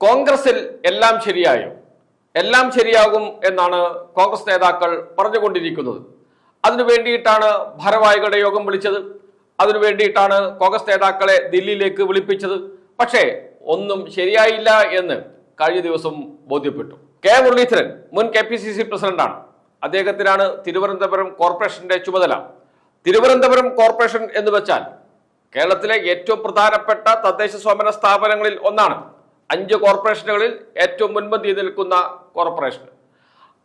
കോൺഗ്രസിൽ എല്ലാം ശരിയായും. എല്ലാം ശരിയാകും എന്നാണ് കോൺഗ്രസ് നേതാക്കൾ പറഞ്ഞുകൊണ്ടിരിക്കുന്നത്. അതിനു വേണ്ടിയിട്ടാണ് ഭാരവാഹികളുടെ യോഗം വിളിച്ചത്. അതിനു വേണ്ടിയിട്ടാണ് കോൺഗ്രസ് നേതാക്കളെ ദില്ലിയിലേക്ക് വിളിപ്പിച്ചത്. പക്ഷേ ഒന്നും ശരിയായില്ല എന്ന് കഴിഞ്ഞ ദിവസം ബോധ്യപ്പെട്ടു. കെ മുരളീധരൻ മുൻ കെ പി സി സി പ്രസിഡന്റാണ്. അദ്ദേഹത്തിനാണ് തിരുവനന്തപുരം കോർപ്പറേഷന്റെ ചുമതല. തിരുവനന്തപുരം കോർപ്പറേഷൻ എന്ന് വെച്ചാൽ കേരളത്തിലെ ഏറ്റവും പ്രധാനപ്പെട്ട തദ്ദേശ സ്വയംഭരണ സ്ഥാപനങ്ങളിൽ ഒന്നാണ്. അഞ്ച് കോർപ്പറേഷനുകളിൽ ഏറ്റവും മുൻപന്തിയിൽ നിൽക്കുന്ന കോർപ്പറേഷൻ.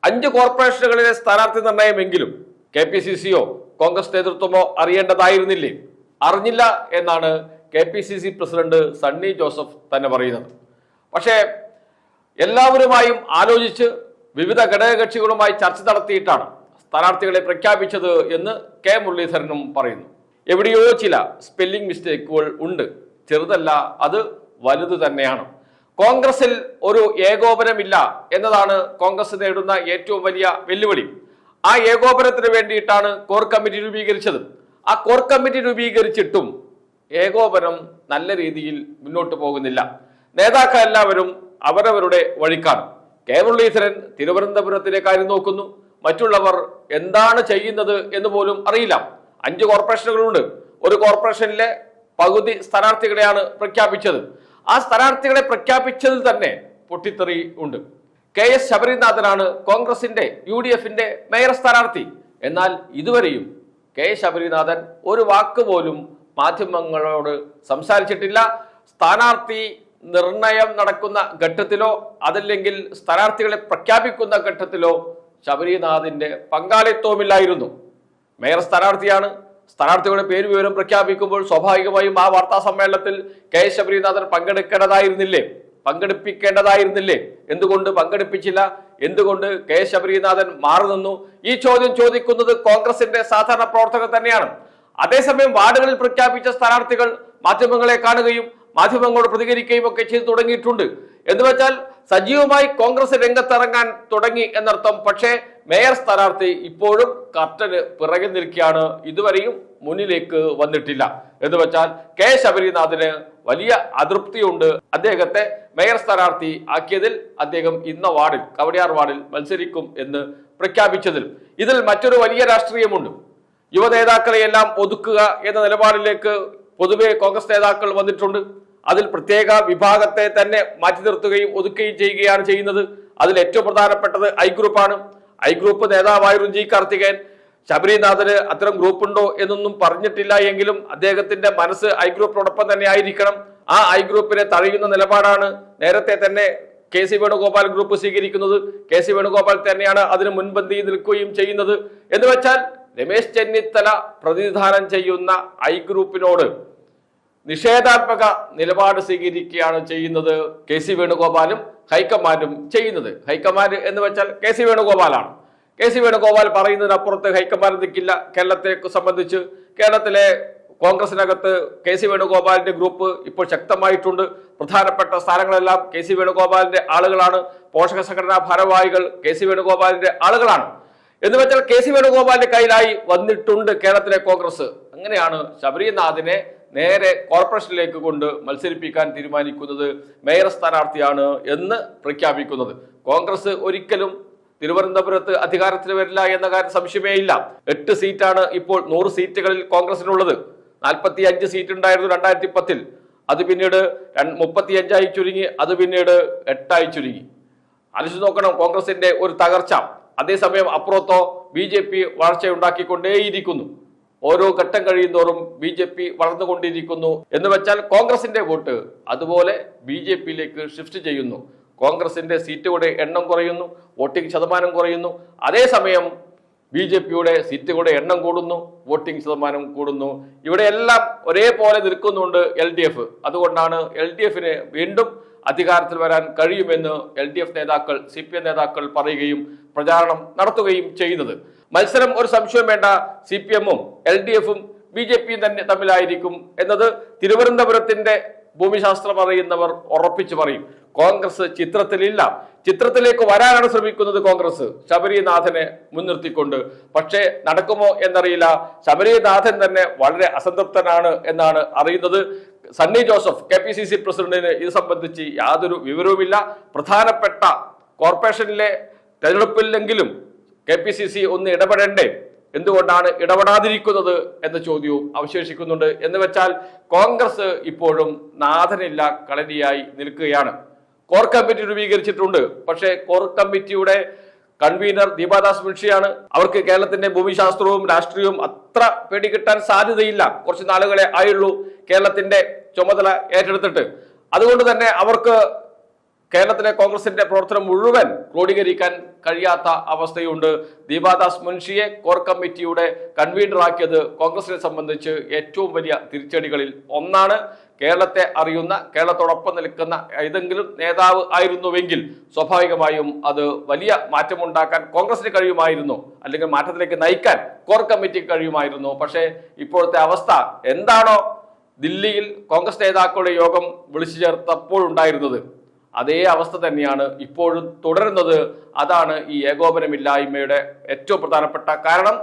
അഞ്ച് കോർപ്പറേഷനുകളിലെ സ്ഥാനാർത്ഥി നിർണയമെങ്കിലും കെ പി സി സിയോ കോൺഗ്രസ് നേതൃത്വമോ അറിയേണ്ടതായിരുന്നില്ലേ? അറിഞ്ഞില്ല എന്നാണ് K P C C president Sunny Joseph തന്നെ പറയുന്നത്. പക്ഷേ എല്ലാവരുമായും ആലോചിച്ച് വിവിധ ഘടകകക്ഷികളുമായി ചർച്ച നടത്തിയിട്ടാണ് സ്ഥാനാർത്ഥികളെ പ്രഖ്യാപിച്ചത് എന്ന് കെ മുരളീധരനും പറയുന്നു. എവിടെയോ ചില സ്പെല്ലിംഗ് മിസ്റ്റേക്കുകൾ ഉണ്ട്. ചെറുതല്ല അത് വലുത് തന്നെയാണ്. കോൺഗ്രസിൽ ഒരു ഏകോപനമില്ല എന്നതാണ് കോൺഗ്രസ് നേടുന്ന ഏറ്റവും വലിയ വെല്ലുവിളി. ആ ഏകോപനത്തിന് വേണ്ടിയിട്ടാണ് കോർ കമ്മിറ്റി രൂപീകരിച്ചത്. ആ കോർ കമ്മിറ്റി രൂപീകരിച്ചിട്ടും ഏകോപനം നല്ല രീതിയിൽ മുന്നോട്ട് പോകുന്നില്ല. നേതാക്കൾ എല്ലാവരും അവരവരുടെ വഴിക്കാണ്. കെ മുരളീധരൻ തിരുവനന്തപുരത്തിലെ കാര്യം നോക്കുന്നു. മറ്റുള്ളവർ എന്താണ് ചെയ്യുന്നത് എന്ന് പോലും അറിയില്ല. അഞ്ച് കോർപ്പറേഷനുകളുണ്ട്. ഒരു കോർപ്പറേഷനിലെ പകുതി സ്ഥാനാർത്ഥികളെയാണ് പ്രഖ്യാപിച്ചത്. ആ സ്ഥാനാർത്ഥികളെ പ്രഖ്യാപിച്ചതിൽ തന്നെ പൊട്ടിത്തെറി ഉണ്ട്. കെ എസ് ശബരിനാഥനാണ് കോൺഗ്രസിന്റെ യു ഡി എഫിന്റെ മേയർ സ്ഥാനാർത്ഥി. എന്നാൽ ഇതുവരെയും കെ എസ് ശബരിനാഥൻ ഒരു വാക്ക് പോലും മാധ്യമങ്ങളോട് സംസാരിച്ചിട്ടില്ല. സ്ഥാനാർത്ഥി നിർണയം നടക്കുന്ന ഘട്ടത്തിലോ അതല്ലെങ്കിൽ സ്ഥാനാർത്ഥികളെ പ്രഖ്യാപിക്കുന്ന ഘട്ടത്തിലോ ശബരിനാഥിന്റെ പങ്കാളിത്വമില്ലായിരുന്നു മേയർ സ്ഥാനാർത്ഥിയാണ് സ്ഥാനാർത്ഥികളുടെ പേര് വിവരം പ്രഖ്യാപിക്കുമ്പോൾ സ്വാഭാവികമായും ആ വാർത്താ സമ്മേളനത്തിൽ കെ എസ് ശബരിനാഥൻ പങ്കെടുക്കേണ്ടതായിരുന്നില്ലേ? പങ്കെടുപ്പിക്കേണ്ടതായിരുന്നില്ലേ? എന്തുകൊണ്ട് പങ്കെടുപ്പിച്ചില്ല? എന്തുകൊണ്ട് കെ എസ് ശബരിനാഥൻ മാറി നിന്നു? ഈ ചോദ്യം ചോദിക്കുന്നത് കോൺഗ്രസിന്റെ സാധാരണ പ്രവർത്തകർ തന്നെയാണ്. അതേസമയം വാർഡുകളിൽ പ്രഖ്യാപിച്ച സ്ഥാനാർത്ഥികൾ മാധ്യമങ്ങളെ കാണുകയും മാധ്യമങ്ങളോട് പ്രതികരിക്കുകയും ഒക്കെ ചെയ്തു തുടങ്ങിയിട്ടുണ്ട്. എന്ന് വെച്ചാൽ സജീവമായി കോൺഗ്രസ് രംഗത്തിറങ്ങാൻ തുടങ്ങി എന്നർത്ഥം. പക്ഷേ മേയർ സ്ഥാനാർത്ഥി ഇപ്പോഴും കർട്ടന് പിറകെ നിൽക്കുകയാണ്. ഇതുവരെയും മുന്നിലേക്ക് വന്നിട്ടില്ല. എന്ന് വെച്ചാൽ കെ ശബരിനാഥിന് വലിയ അതൃപ്തിയുണ്ട്. അദ്ദേഹത്തെ മേയർ സ്ഥാനാർത്ഥി ആക്കിയതിൽ അദ്ദേഹം ഇന്ന വാർഡിൽ കവടിയാർ വാർഡിൽ മത്സരിക്കും എന്ന് പ്രഖ്യാപിച്ചതിൽ. ഇതിൽ മറ്റൊരു വലിയ രാഷ്ട്രീയമുണ്ട്. യുവ നേതാക്കളെയെല്ലാം ഒതുക്കുക എന്ന നിലപാടിലേക്ക് പൊതുവെ കോൺഗ്രസ് നേതാക്കൾ വന്നിട്ടുണ്ട്. അതിൽ പ്രത്യേക വിഭാഗത്തെ തന്നെ മാറ്റി നിർത്തുകയും ഒതുക്കുകയും ചെയ്യുകയാണ് ചെയ്യുന്നത്. അതിൽ ഏറ്റവും പ്രധാനപ്പെട്ടത് ഐ ഗ്രൂപ്പാണ്. ഐ ഗ്രൂപ്പ് നേതാവായിരുന്നു ജി കാർത്തികേയൻ. ശബരിനാഥന് അത്തരം ഗ്രൂപ്പുണ്ടോ എന്നൊന്നും പറഞ്ഞിട്ടില്ല എങ്കിലും അദ്ദേഹത്തിന്റെ മനസ്സ് ഐ ഗ്രൂപ്പിനോടൊപ്പം തന്നെ ആയിരിക്കണം. ആ ഐ ഗ്രൂപ്പിനെ തഴയുന്ന നിലപാടാണ് നേരത്തെ തന്നെ കെ സി വേണുഗോപാൽ ഗ്രൂപ്പ് സ്വീകരിക്കുന്നത്. കെ സി വേണുഗോപാൽ തന്നെയാണ് അതിന് മുൻപന്തി നിൽക്കുകയും ചെയ്യുന്നത്. എന്ന് വെച്ചാൽ രമേശ് ചെന്നിത്തല പ്രതിനിധാനം ചെയ്യുന്ന ഐ ഗ്രൂപ്പിനോട് നിഷേധാത്മക നിലപാട് സ്വീകരിക്കുകയാണ് ചെയ്യുന്നത് കെ സി വേണുഗോപാലും ഹൈക്കമാൻഡും ചെയ്യുന്നത്. ഹൈക്കമാൻഡ് എന്ന് വെച്ചാൽ കെ സി വേണുഗോപാലാണ്. കെ സി വേണുഗോപാൽ പറയുന്നതിനപ്പുറത്ത് ഹൈക്കമാൻഡ് നിൽക്കില്ല. കേരളത്തെ സംബന്ധിച്ച് കേരളത്തിലെ കോൺഗ്രസിനകത്ത് കെ സി വേണുഗോപാലിന്റെ ഗ്രൂപ്പ് ഇപ്പോൾ ശക്തമായിട്ടുണ്ട്. പ്രധാനപ്പെട്ട സ്ഥാനങ്ങളെല്ലാം കെ സി വേണുഗോപാലിന്റെ ആളുകളാണ്. പോഷക സംഘടനാ ഭാരവാഹികൾ കെ സി വേണുഗോപാലിന്റെ ആളുകളാണ്. എന്ന് വെച്ചാൽ കെ സി വേണുഗോപാലിന്റെ കയ്യിലായി വന്നിട്ടുണ്ട് കേരളത്തിലെ കോൺഗ്രസ്. അങ്ങനെയാണ് ശബരിനാഥിനെ നേരെ കോർപ്പറേഷനിലേക്ക് കൊണ്ട് മത്സരിപ്പിക്കാൻ തീരുമാനിക്കുന്നത് മേയർ സ്ഥാനാർത്ഥിയാണ് എന്ന് പ്രഖ്യാപിക്കുന്നത്. കോൺഗ്രസ് ഒരിക്കലും തിരുവനന്തപുരത്ത് അധികാരത്തിൽ വരില്ല എന്ന കാര്യം സംശയമേ ഇല്ല. എട്ട് സീറ്റാണ് ഇപ്പോൾ നൂറ് സീറ്റുകളിൽ കോൺഗ്രസിനുള്ളത്. നാൽപ്പത്തി അഞ്ച് സീറ്റ് ഉണ്ടായിരുന്നു രണ്ടായിരത്തി പത്തിൽ അത് പിന്നീട് മുപ്പത്തി അഞ്ചായി ചുരുങ്ങി അത് പിന്നീട് എട്ടായി ചുരുങ്ങി. ആലോചിച്ച് നോക്കണം കോൺഗ്രസിന്റെ ഒരു തകർച്ച. അതേസമയം അപ്പുറത്തോ ബി ജെ പി വളർച്ചയുണ്ടാക്കിക്കൊണ്ടേയിരിക്കുന്നു. ഓരോ ഘട്ടം കഴിയുന്തോറും ബി ജെ പി വളർന്നുകൊണ്ടിരിക്കുന്നു എന്ന് വെച്ചാൽ കോൺഗ്രസിന്റെ വോട്ട് അതുപോലെ ബി ജെ പിയിലേക്ക് ഷിഫ്റ്റ് ചെയ്യുന്നു. കോൺഗ്രസിന്റെ സീറ്റുകളുടെ എണ്ണം കുറയുന്നു വോട്ടിംഗ് ശതമാനം കുറയുന്നു. അതേസമയം ബി ജെ പിയുടെ സീറ്റുകളുടെ എണ്ണം കൂടുന്നു വോട്ടിംഗ് ശതമാനം കൂടുന്നു. ഇവിടെയെല്ലാം ഒരേപോലെ നിൽക്കുന്നുണ്ട് എൽ ഡി എഫ്. അതുകൊണ്ടാണ് എൽ ഡി എഫിന് വീണ്ടും അധികാരത്തിൽ വരാൻ കഴിയുമെന്ന് എൽ ഡി എഫ് നേതാക്കൾ സി പി എം നേതാക്കൾ പറയുകയും പ്രചാരണം നടത്തുകയും ചെയ്യുന്നത്. മത്സരം ഒരു സംശയം വേണ്ട സി പി എമ്മും എൽ ഡി എഫും ബി ജെ പിയും തന്നെ തമ്മിലായിരിക്കും എന്നത് തിരുവനന്തപുരത്തിന്റെ ഭൂമിശാസ്ത്രം അറിയുന്നവർ ഉറപ്പിച്ചു പറയും. കോൺഗ്രസ് ചിത്രത്തിലില്ല. ചിത്രത്തിലേക്ക് വരാനാണ് ശ്രമിക്കുന്നത് കോൺഗ്രസ്. ശബരിനാഥനെ മുൻനിർത്തിക്കൊണ്ട്. പക്ഷേ നടക്കുമോ എന്നറിയില്ല. ശബരിനാഥൻ തന്നെ വളരെ അസംതൃപ്തനാണ് എന്നാണ് അറിയുന്നത്. Sunny Joseph K P C C പ്രസിഡന്റിന് ഇത് സംബന്ധിച്ച് യാതൊരു വിവരവുമില്ല. പ്രധാനപ്പെട്ട കോർപ്പറേഷനിലെ തെരഞ്ഞെടുപ്പില്ലെങ്കിലും കെ പി സി സി ഒന്ന് ഇടപെടേണ്ടേ? എന്തുകൊണ്ടാണ് ഇടപെടാതിരിക്കുന്നത് എന്ന ചോദ്യവും അവശേഷിക്കുന്നുണ്ട്. എന്ന് വെച്ചാൽ കോൺഗ്രസ് ഇപ്പോഴും നാഥനില്ല കളരിയായി നിൽക്കുകയാണ്. കോർ കമ്മിറ്റി രൂപീകരിച്ചിട്ടുണ്ട്. പക്ഷേ കോർ കമ്മിറ്റിയുടെ കൺവീനർ ദീപാദാസ് മുൻഷിയാണ്. അവർക്ക് കേരളത്തിന്റെ ഭൂമിശാസ്ത്രവും രാഷ്ട്രീയവും അത്ര പേടികിട്ടാൻ സാധ്യതയില്ല. കുറച്ച് നാളുകളെ ആയുള്ളൂ കേരളത്തിന്റെ ചുമതല ഏറ്റെടുത്തിട്ട്. അതുകൊണ്ട് തന്നെ അവർക്ക് കേരളത്തിലെ കോൺഗ്രസിന്റെ പ്രവർത്തനം മുഴുവൻ ക്രോഡീകരിക്കാൻ കഴിയാത്ത അവസ്ഥയുണ്ട്. ദീപാദാസ് മുൻഷിയെ കോർ കമ്മിറ്റിയുടെ കൺവീനറാക്കിയത് കോൺഗ്രസിനെ സംബന്ധിച്ച് ഏറ്റവും വലിയ തിരിച്ചടികളിൽ ഒന്നാണ്. കേരളത്തെ അറിയുന്ന കേരളത്തോടൊപ്പം നിൽക്കുന്ന ഏതെങ്കിലും നേതാവ് ആയിരുന്നുവെങ്കിൽ സ്വാഭാവികമായും അത് വലിയ മാറ്റമുണ്ടാക്കാൻ കോൺഗ്രസിന് കഴിയുമായിരുന്നു. അല്ലെങ്കിൽ മാറ്റത്തിലേക്ക് നയിക്കാൻ കോർ കമ്മിറ്റിക്ക് കഴിയുമായിരുന്നു. പക്ഷേ ഇപ്പോഴത്തെ അവസ്ഥ എന്താണോ? ദില്ലിയിൽ കോൺഗ്രസ് നേതാക്കളുടെ യോഗം വിളിച്ചു ചേർത്തപ്പോൾ ഉണ്ടായിരുന്നത്. അതേ അവസ്ഥ തന്നെയാണ് ഇപ്പോഴും തുടരുന്നത്. അതാണ് ഈ ഏകോപനമില്ലായ്മയുടെ ഏറ്റവും പ്രധാനപ്പെട്ട കാരണം.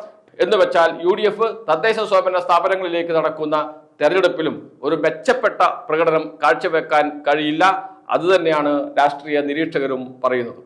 എന്ന് വെച്ചാൽ യു ഡി എഫ് തദ്ദേശ സ്വയംഭരണ സ്ഥാപനങ്ങളിലേക്ക് നടക്കുന്ന തെരഞ്ഞെടുപ്പിലും ഒരു മെച്ചപ്പെട്ട പ്രകടനം കാഴ്ചവെക്കാൻ കഴിയില്ല. അതുതന്നെയാണ് രാഷ്ട്രീയ നിരീക്ഷകരും പറയുന്നത്.